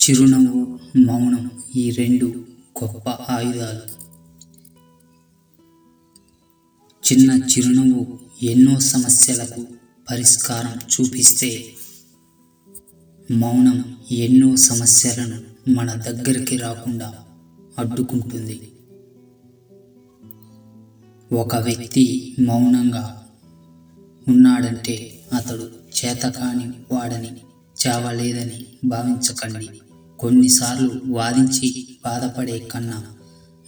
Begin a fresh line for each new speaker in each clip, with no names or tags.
చిరునవ్వు మౌనం ఈ రెండు గొప్ప ఆయుధాలు. చిన్న చిరునవ్వు ఎన్నో సమస్యలకు పరిష్కారం చూపిస్తే మౌనం ఎన్నో సమస్యలను మన దగ్గరికి రాకుండా అడ్డుకుంటుంది. ఒక వ్యక్తి మౌనంగా ఉన్నాడంటే అతడు చేతకాని వాడని చావలేదని భావించకండి. కొన్నిసార్లు వాదించి బాధపడే కన్నా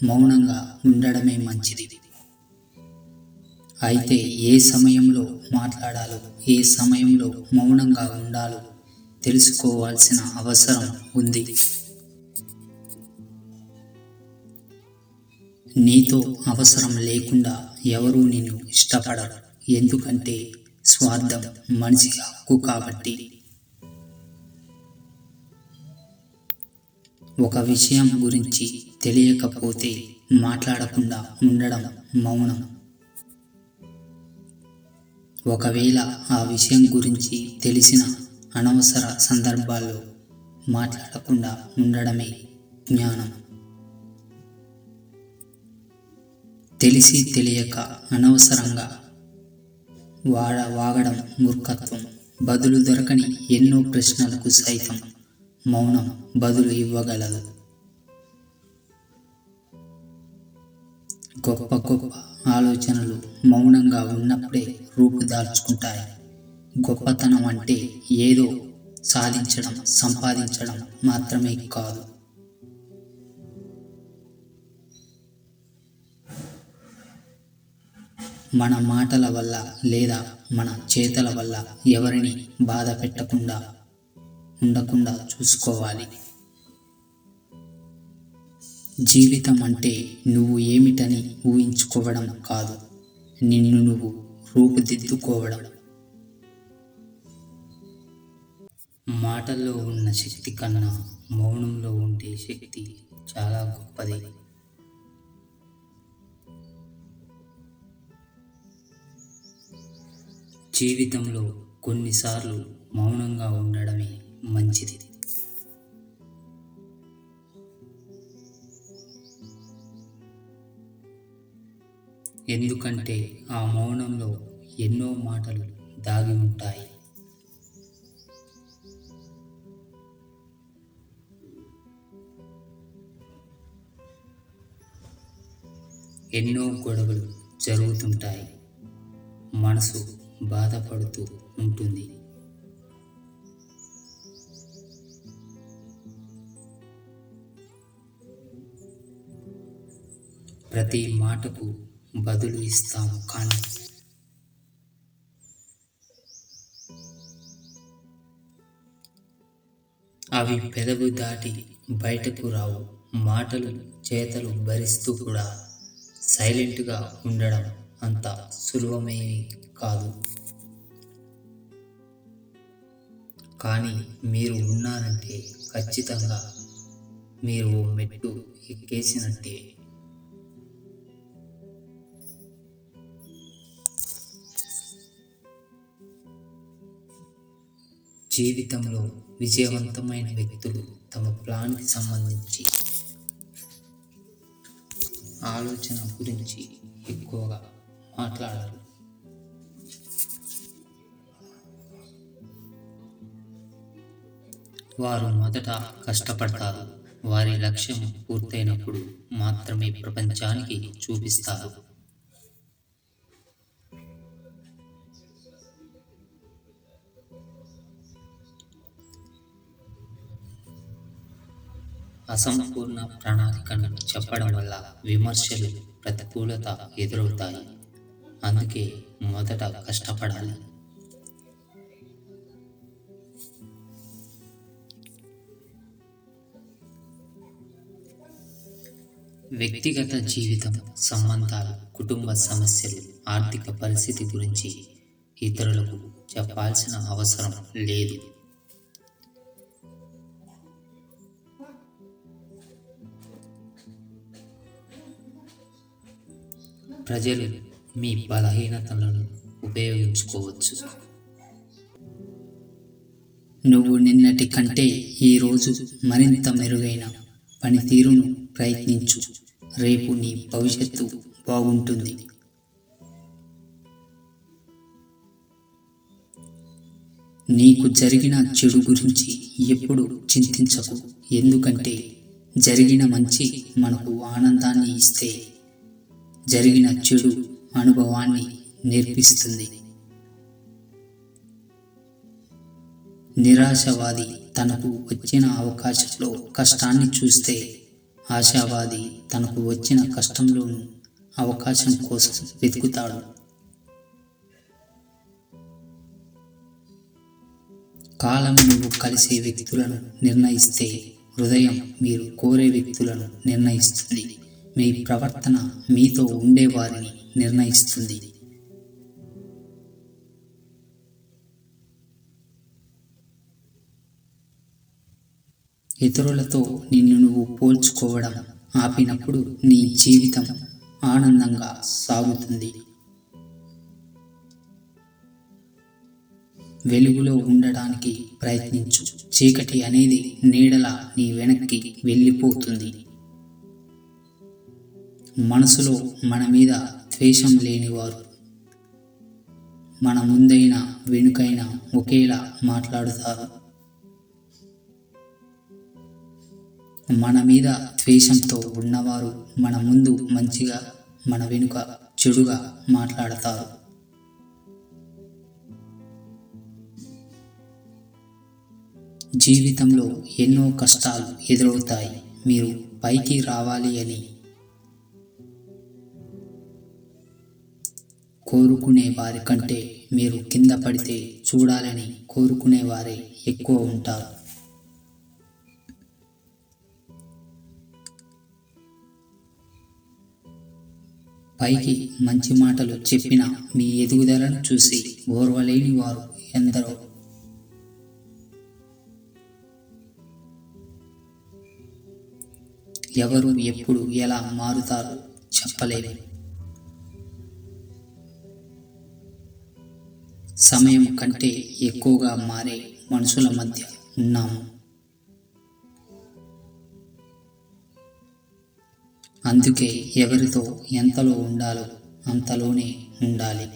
మౌనంగా ఉండడమే మంచిది. అయితే ఏ సమయంలో మాట్లాడాలో ఏ సమయంలో మౌనంగా ఉండాలో తెలుసుకోవాల్సిన అవసరం ఉంది. నీతో అవసరం లేకుండా ఎవరూ నిన్ను ఇష్టపడరు. ఎందుకంటే స్వార్థం మనిషి హక్కు కాబట్టి. ఒక విషయం గురించి తెలియకపోతే మాట్లాడకుండా ఉండడం మౌనం. ఒకవేళ ఆ విషయం గురించి తెలిసిన అనవసర సందర్భాల్లో మాట్లాడకుండా ఉండడమే జ్ఞానం. తెలిసి తెలియక అనవసరంగా వాడ వాగడం మూర్ఖత్వం. బదులు దొరకని ఎన్నో ప్రశ్నలకు సైతం మౌనం బదులు ఇవ్వగలదు. గొప్ప గొప్ప ఆలోచనలు మౌనంగా ఉన్నప్పుడే రూపుదాల్చుకుంటాయి గొప్పతనం అంటే ఏదో సాధించడం సంపాదించడం మాత్రమే కాదు. మన మాటల వల్ల లేదా మన చేతల వల్ల ఎవరిని బాధ పెట్టకుండా ఉండకుండా చూసుకోవాలి. జీవితం అంటే నువ్వు ఏమిటని ఊహించుకోవడం కాదు. నిన్ను నువ్వు రూపుదిద్దుకోవడం. మాటల్లో ఉన్న శక్తి కన్నా మౌనంలో ఉండే శక్తి చాలా గొప్పది. జీవితంలో కొన్నిసార్లు మౌనంగా ఉండడమే మంచిది. ఎందుకంటే ఆ మౌనంలో ఎన్నో మాటలు దాగి ఉంటాయి. ఎన్నో గొడవలు జరుగుతుంటాయి. మనసు బాధపడుతూ ఉంటుంది. ప్రతి మాటకు బదులు ఇస్తాము కానీ అవి పెదవు దాటి బయటకు రావు. మాటలు చేతలు భరిస్తూ కూడా సైలెంట్గా ఉండడం అంత సులభమేమీ కాదు. కానీ మీరు ఉన్నారంటే ఖచ్చితంగా మీరు మెట్టు ఎక్కేసినట్టే. జీవితంలో విజయవంతమైన వ్యక్తులు తమ ప్లాన్కి సంబంధించి ఆలోచన గురించి ఎక్కువగా మాట్లాడారు. వారు మొదట కష్టపడతారు. వారి లక్ష్యం పూర్తయినప్పుడు మాత్రమే ప్రపంచానికి చూపిస్తారు. అసంపూర్ణ ప్రణాళికను చెప్పడం వల్ల విమర్శలు ప్రతికూలత ఎదురవుతాయి. అందుకే మొదట కష్టపడాలి. వ్యక్తిగత జీవితం సంబంధాలు కుటుంబ సమస్యలు ఆర్థిక పరిస్థితి గురించి ఇతరులకు చెప్పాల్సిన అవసరం లేదు. ప్రజలు మీ బలహీనతలను ఉపయోగించుకోవచ్చు. నువ్వు నిన్నటి కంటే ఈరోజు మరింత మెరుగైన పనితీరును ప్రయత్నించు. రేపు నీ భవిష్యత్తు బాగుంటుంది. నీకు జరిగిన చెడు గురించి ఎప్పుడు చింతించకు. ఎందుకంటే జరిగిన మంచి మనకు ఆనందాన్ని ఇస్తే జరిగిన చెడు అనుభవాన్ని నేర్పిస్తుంది. నిరాశవాది తనకు వచ్చిన అవకాశంలో కష్టాన్ని చూస్తే ఆశావాది తనకు వచ్చిన కష్టంలోనూ అవకాశం కోసం వెతుకుతాడు. కాలం నువ్వు కలిసే వ్యక్తులను నిర్ణయిస్తే హృదయం మీరు కోరే వ్యక్తులను నిర్ణయిస్తుంది. మీ ప్రవర్తన మీతో ఉండేవారిని నిర్ణయిస్తుంది. ఇతరులతో నిన్ను నువ్వు పోల్చుకోవడం ఆపినప్పుడు నీ జీవితం ఆనందంగా సాగుతుంది. వెలుగులో ఉండడానికి ప్రయత్నించు. చీకటి అనేది నీడలా నీ వెనక్కి వెళ్ళిపోతుంది. మనసులో మన మీద ద్వేషం లేనివారు. మన ముందైనా వెనుకైనా ఒకేలా మాట్లాడుతారు. మన మీద ద్వేషంతో ఉన్నవారు మన ముందు మంచిగా మన వెనుక చెడుగా మాట్లాడతారు. జీవితంలో ఎన్నో కష్టాలు ఎదురవుతాయి. మీరు పైకి రావాలి అని కోరుకునే వారి కంటే మీరు కింద పడితే చూడాలని కోరుకునే వారే ఎక్కువ ఉంటారు. పైకి మంచి మాటలు చెప్పిన మీ ఎదుగుదలను చూసి ఓర్వలేని వారు ఎందరో. ఎవరు ఎప్పుడు ఎలా మారుతారో చెప్పలేము సమయం కంటే ఎక్కువగా మారే మనుషుల మధ్య ఉన్నాము. అందుకే ఎవరితో ఎంతలో ఉండాలో అంతలోనే ఉండాలి.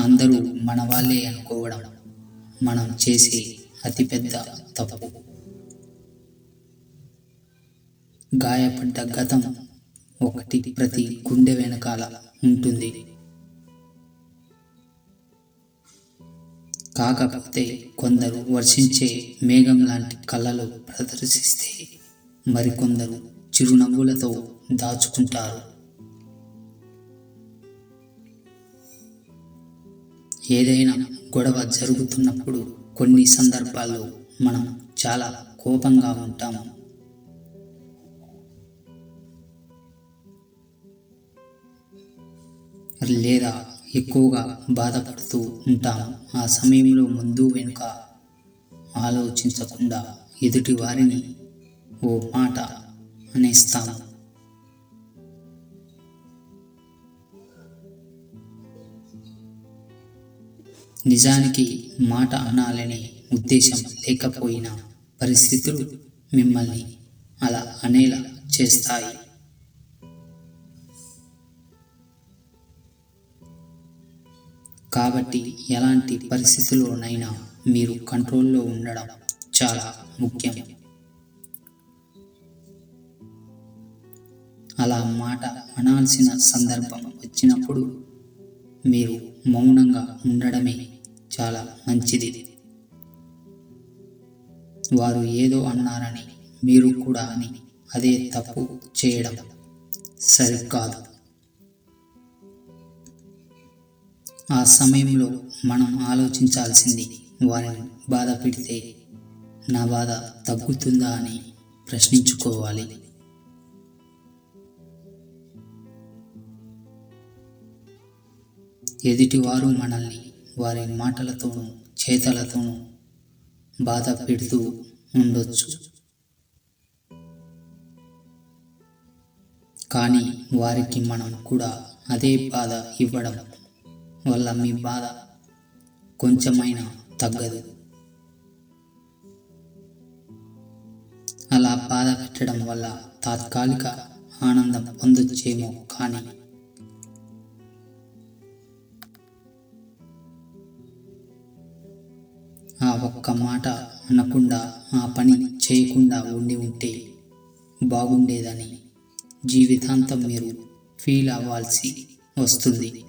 అందరూ మన వాళ్ళే అనుకోవడం మనం చేసే అతిపెద్ద తప్పు. గాయపడ్డ గతం ఒకటి ప్రతి గుండె వెనకాల ఉంటుంది. కాకపోతే కొందరు వర్షించే మేఘం లాంటి కళ్ళలు ప్రదర్శిస్తే మరికొందరు చిరునవ్వులతో దాచుకుంటారు. ఏదైనా గొడవ జరుగుతున్నప్పుడు కొన్ని సందర్భాల్లో మనం చాలా కోపంగా ఉంటాము. లేదా ఎక్కువగా బాధపడుతూ ఉంటాము ఆ సమయంలో ముందు వెనుక ఆలోచించకుండా ఎదుటి వారిని ఓ మాట అనేస్తాము నిజానికి మాట అనాలనే ఉద్దేశం లేకపోయినా పరిస్థితులు మిమ్మల్ని అలా అనేలా చేస్తాయి. కాబట్టి ఎలాంటి పరిస్థితుల్లోనైనా మీరు కంట్రోల్లో ఉండడం చాలా ముఖ్యం. అలా మాట అనాల్సిన సందర్భం వచ్చినప్పుడు మీరు మౌనంగా ఉండడమే చాలా మంచిది. వారు ఏదో అన్నారని మీరు కూడా అని అదే తప్పు చేయడం సరికాదు. ఆ సమయంలో మనం ఆలోచించాల్సింది వారిని బాధ పెడితే నా బాధ తగ్గుతుందా అని ప్రశ్నించుకోవాలి. ఎదుటివారు మనల్ని వారి మాటలతోనూ చేతలతోనూ బాధ పెడుతూ ఉండొచ్చు. కానీ వారికి మనం కూడా అదే బాధ ఇవ్వడం వల్ల మీ బాధ కొంచెమైనా తగ్గదు. అలా బాధ పెట్టడం వల్ల తాత్కాలిక ఆనందం పొందొచ్చేమో కానీ ఆ ఒక్క మాట అనకుండా ఆ పని చేయకుండా ఉండి ఉంటే బాగుండేదని జీవితాంతం మీరు ఫీల్ అవ్వాల్సి వస్తుంది.